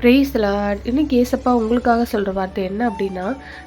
பிரேஸ்லா இன்னைக்கு ஏசப்பா உங்களுக்காக சொல்கிற வார்த்தை என்ன அப்படின்னா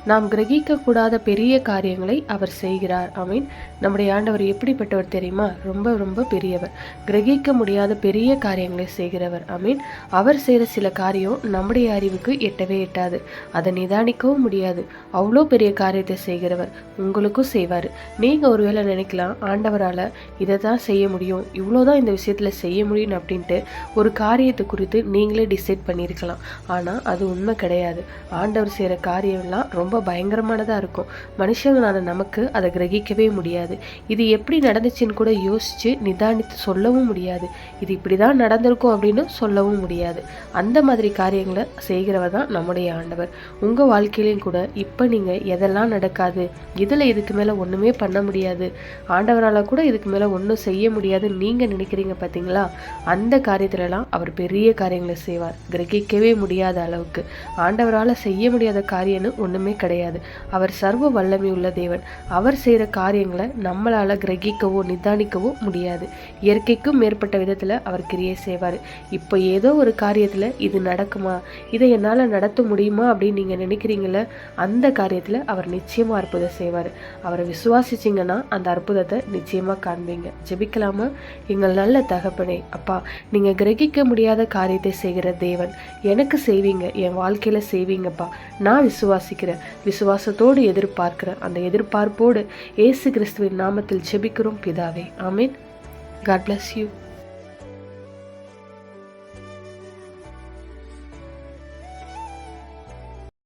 நாம் கிரகிக்கக்கூடாத பெரிய காரியங்களை அவர் செய்கிறார். ஐ மீன் நம்முடைய ஆண்டவர் எப்படிப்பட்டவர் தெரியுமா? ரொம்ப ரொம்ப பெரியவர். கிரகிக்க முடியாத பெரிய காரியங்களை செய்கிறவர். ஐ மீன் அவர் செய்கிற சில காரியம் நம்முடைய அறிவுக்கு எட்டவே எட்டாது. அதை நிதானிக்கவும் முடியாது. அவ்வளோ பெரிய காரியத்தை செய்கிறவர். உங்களுக்கும் செய்வார். நீங்கள் ஒருவேளை நினைக்கலாம் ஆண்டவரால் இதை தான் செய்ய முடியும். இவ்வளோ தான் இந்த விஷயத்தில் செய்ய முடியும் அப்படின்ட்டு ஒரு காரியத்தை குறித்து நீங்களே டிசைட் பண்ணியிருக்கலாம் ஆனால் அது உண்மை கிடையாது. ஆண்டவர் செய்கிற காரியம்லாம் ரொம்ப பயங்கரமானதாக இருக்கும். மனுஷங்களான நமக்கு அதை கிரகிக்கவே முடியாது. இது எப்படி நடந்துச்சுன்னு கூட யோசித்து நிதானித்து சொல்லவும் முடியாது. இது இப்படி தான் நடந்திருக்கும் அப்படின்னு சொல்லவும் முடியாது. அந்த மாதிரி காரியங்களை செய்கிறவர் தான் நம்முடைய ஆண்டவர். உங்கள் வாழ்க்கையிலையும் கூட இப்போ நீங்கள் எதெல்லாம் நடக்காது? இதில் இதுக்கு மேலே ஒன்றுமே பண்ண முடியாது. ஆண்டவரால் கூட இதுக்கு மேலே ஒன்றும் செய்ய முடியாதுன்னு நீங்கள் நினைக்கிறீங்க பார்த்தீங்களா அந்த காரியத்துலலாம் அவர் பெரிய காரியங்களை செய்வார். கிரகிக்க நினைக்கவே முடியாத அளவுக்கு. ஆண்டவரால் செய்ய முடியாத காரியம்னு ஒன்றுமே கிடையாது. அவர் சர்வ வல்லமை உள்ள தேவன். அவர் செய்கிற காரியங்களை நம்மளால் கிரகிக்கவோ நிதானிக்கவோ முடியாது. இயற்கைக்கும் மேற்பட்ட விதத்தில் அவர் கிரியை செய்வார். இப்போ ஏதோ ஒரு காரியத்தில் இது நடக்குமா? இதை என்னால் நடத்த முடியுமா அப்படின்னு நீங்கள் நினைக்கிறீங்கள அந்த காரியத்தில் அவர் நிச்சயமாக அற்புதம் செய்வார். அவரை விசுவாசிச்சிங்கன்னா அந்த அற்புதத்தை நிச்சயமாக காண்பீங்க. ஜெபிக்கலாமா? எங்கள் நல்ல தகப்பனே அப்பா நீங்கள் கிரகிக்க முடியாத காரியத்தை செய்கிற தேவன். எனக்கு செய்வீங்க என் வாழ்க்கையில் செய்வீங்கப்பா. நான் விசுவாசிக்கிறேன். விசுவாசத்தோடு எதிர்பார்க்கிறேன். அந்த எதிர்பார்ப்போடு ஏசு கிறிஸ்துவின் நாமத்தில் ஜெபிக்கிறோம் பிதாவே. ஆமீன். God bless you